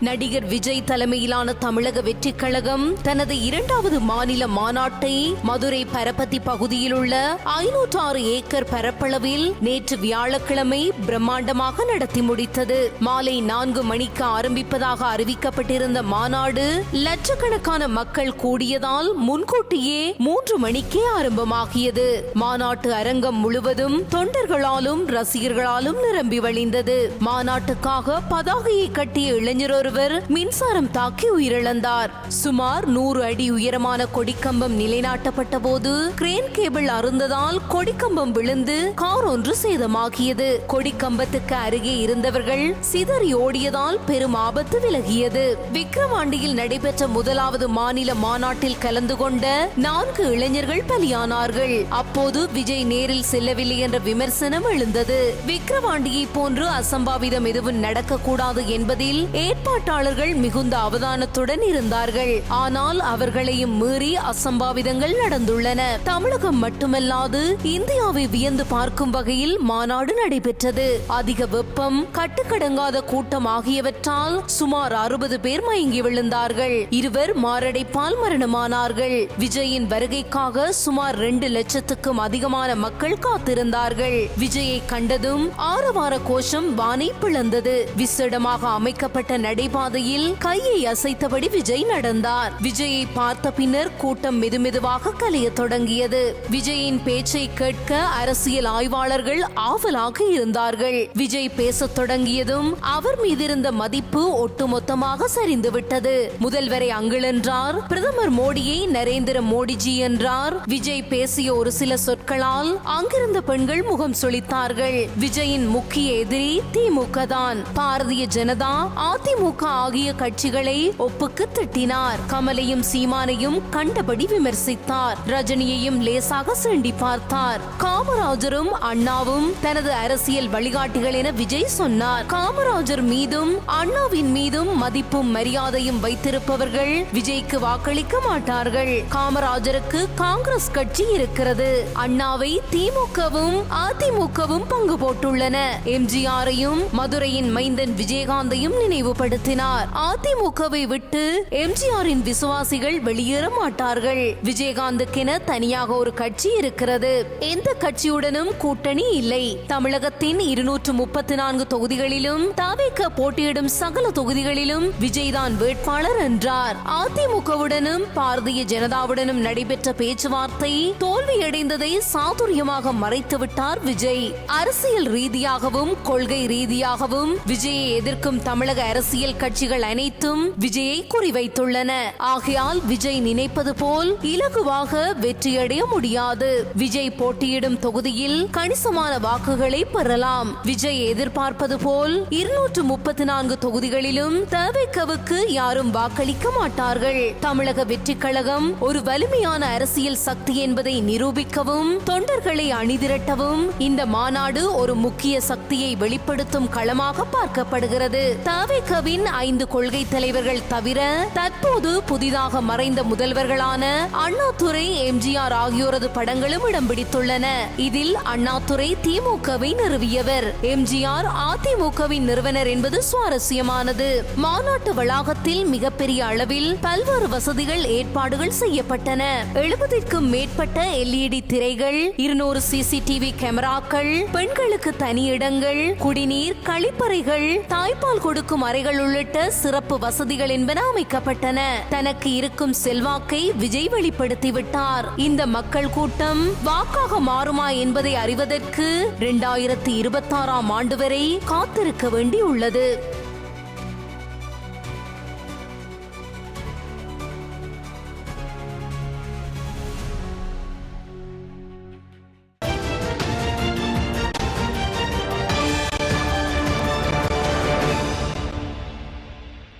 நடிகர் விஜய் தலைமையிலான தமிழக வெற்றிக் கழகம் தனது இரண்டாவது மாநில மாநாட்டை மதுரை பரப்பத்தி பகுதியில் உள்ள ஐநூற்று ஆறு ஏக்கர் பரப்பளவில் நேற்று வியாழக்கிழமை பிரம்மாண்டமாக நடத்தி முடித்தது. மாலை நான்கு மணிக்கு ஆரம்பிப்பதாக அறிவிக்கப்பட்டிருந்த மாநாடு லட்சக்கணக்கான மக்கள் கூடியதால் முன்கூட்டியே மூன்று மணிக்கே ஆரம்பமாகியது. மாநாட்டு அரங்கம் முழுவதும் தொண்டர்களாலும் ரசிகர்களாலும் நிரம்பி வழிந்தது. மாநாட்டுக்காக பதாகையை கட்டிய இளைஞர் ஒருவர் மின்சாரம் தாக்கி உயிரிழந்தார். சுமார் நூறு அடி உயரமான கொடிக்கம்பம் நிலைநாட்டப்பட்ட போது கிரேன் கேபிள் அருந்ததால் கொடிக்கம்பம் விழுந்து கார் ஒன்று சேதமாகியது. கொடிக்கம்பத்துக்கு அருகே இருந்தவர்கள் சிதறி ஓடியதால் பெரும் ஆபத்து விலகியது. விக்ரவாண்டியில் நடைபெற்ற முதலாவது மாநில மாநாட்டில் கலந்து கொண்ட நான்கு இளைஞர்கள் பலியானார்கள். அப்போது விஜய் நேரில் செல்லவில்லை என்ற விமர்சனம் எழுந்தது. விக்ரவாண்டியை போன்று அசம்பாவிதம் எதுவும் நடக்கக்கூடாது என்பதில் போராட்டாளர்கள் மிகுந்த அவதானத்துடன் இருந்தார்கள். ஆனால் அவர்களையும் மீறி அசம்பாவிதங்கள் நடந்துள்ளன. தமிழகம் மட்டுமல்லாது இந்தியாவை வியந்து பார்க்கும் வகையில் மாநாடு நடைபெற்றது. அதிக வெப்பம் கட்டுக்கடங்காத கூட்டம் ஆகியவற்றால் சுமார் அறுபது பேர் மயங்கி விழுந்தார்கள். இருவர் மாரடைப்பால் மரணமானார்கள். விஜயின் வருகைக்காக சுமார் இரண்டு லட்சத்துக்கும் அதிகமான மக்கள் காத்திருந்தார்கள். விஜயை கண்டதும் ஆரவார கோஷம் வானை பிளந்தது. விசேடமாக அமைக்கப்பட்ட நடை நடைபாதையில் கையை அசைத்தபடி விஜய் நடந்தார். விஜயை பார்த்த பின்னர் கூட்டம் மெதுமெதுவாக கலைய தொடங்கியது. விஜயின் பேச்சை கேட்க அரசியல் ஆய்வாளர்கள் ஆவலாக இருந்தார்கள். விஜய் பேசத் தொடங்கியதும் அவர் மீதிருந்த மதிப்பு ஒட்டுமொத்தமாக சரிந்துவிட்டது முதல்வரை அங்கிழென்றார் பிரதமர் மோடியை நரேந்திர மோடிஜி என்றார். விஜய் பேசிய ஒரு சில சொற்களால் அங்கிருந்த பெண்கள் முகம் சுழித்தார்கள். விஜயின் முக்கிய எதிரி திமுக தான். பாரதிய ஜனதா அதிமுக ஆகிய கட்சிகளை ஒப்புக்கு திட்டினார். கமலையும் சீமானையும் கண்டபடி விமர்சித்தார். ரஜினியையும் லேசாக சீண்டி பார்த்தார். காமராஜரும் அண்ணாவும் தனது அரசியல் வழிகாட்டிகள் என விஜய் சொன்னார். காமராஜர் மீதும் அண்ணாவின் மீதும் மதிப்பும் மரியாதையும் வைத்திருப்பவர்கள் விஜய்க்கு வாக்களிக்க மாட்டார்கள். காமராஜருக்கு காங்கிரஸ் கட்சி இருக்கிறது. அண்ணாவை திமுகவும் அதிமுகவும் பங்கு போட்டுள்ளன. எம்ஜிஆரையும் மதுரையின் மைந்தன் விஜயகாந்தையும் நினைவுபடுத்தினார் அதிமுகவை விட்டு எம்ஜிஆரின் விசுவாசிகள் வெளியேற மாட்டார்கள். விஜயகாந்துக்கென தனியாக ஒரு கட்சி இருக்கிறது. எந்த கட்சியுடனும் கூட்டணி இல்லை. தமிழகத்தின் இருநூற்று முப்பத்தி நான்கு தொகுதிகளிலும் தாவிக்க போட்டியிடும் சகல தொகுதிகளிலும் விஜய்தான் வேட்பாளர் என்றார். அதிமுகவுடனும் பாரதிய ஜனதாவுடனும் நடைபெற்ற பேச்சுவார்த்தை தோல்வியடைந்ததை சாதுரியமாக மறைத்துவிட்டார் விஜய். அரசியல் ரீதியாகவும் கொள்கை ரீதியாகவும் விஜயை எதிர்க்கும் தமிழக அரசியல் கட்சிகள் அனைத்தும் விஜயை குறிவைத்துள்ளன. ஆகையால் விஜய் நினைப்பது போல் இலகுவாக வெற்றியடைய முடியாது. விஜய் போட்டியிடும் தொகுதியில் கணிசமான வாக்குகளை பெறலாம். விஜய் எதிர்பார்ப்பது போல் இருநூற்று முப்பத்தி நான்கு தொகுதிகளிலும் தேவைக்கவுக்கு யாரும் வாக்களிக்க மாட்டார்கள். தமிழக வெற்றி கழகம் ஒரு வலிமையான அரசியல் சக்தி என்பதை நிரூபிக்கவும் தொண்டர்களை அணிதிரட்டவும் இந்த மாநாடு ஒரு முக்கிய சக்தியை வெளிப்படுத்தும் களமாக பார்க்கப்படுகிறது. தவிகவின் ஐந்து கொள்கை தலைவர்கள் தவிர தற்போது புதிதாக மறைந்த முதல்வர்களான அண்ணாதுரை எம்ஜிஆர் ஆகியோரது படங்களும் இடம் பிடித்துள்ளன. இதில் அண்ணாதுரை திமுகவை நிறுவியவர். எம்ஜிஆர் அதிமுகவின் நிறுவனர் என்பது சுவாரஸ்யமானது. மாநாட்டு வளாகத்தில் மிகப்பெரிய அளவில் பல்வேறு வசதிகள் ஏற்பாடுகள் செய்யப்பட்டன. எழுபதிற்கும் மேற்பட்ட எல்இடி திரைகள் இருநூறு சிசிடிவி கேமராக்கள் பெண்களுக்கு தனி இடங்கள் குடிநீர் கழிப்பறைகள் தாய்ப்பால் கொடுக்கும் அறைகள் உள்ளிட்ட சிறப்பு வசதிகள் என்பன அமைக்கப்பட்டன தனக்கு இருக்கும் செல்வாக்கை விஜய் வெளிப்படுத்திவிட்டார். இந்த மக்கள் கூட்டம் வாக்காக மாறுமா என்பதை அறிவதற்கு இரண்டாயிரத்தி இருபத்தாறாம் ஆண்டு வரை காத்திருக்க வேண்டியுள்ளது.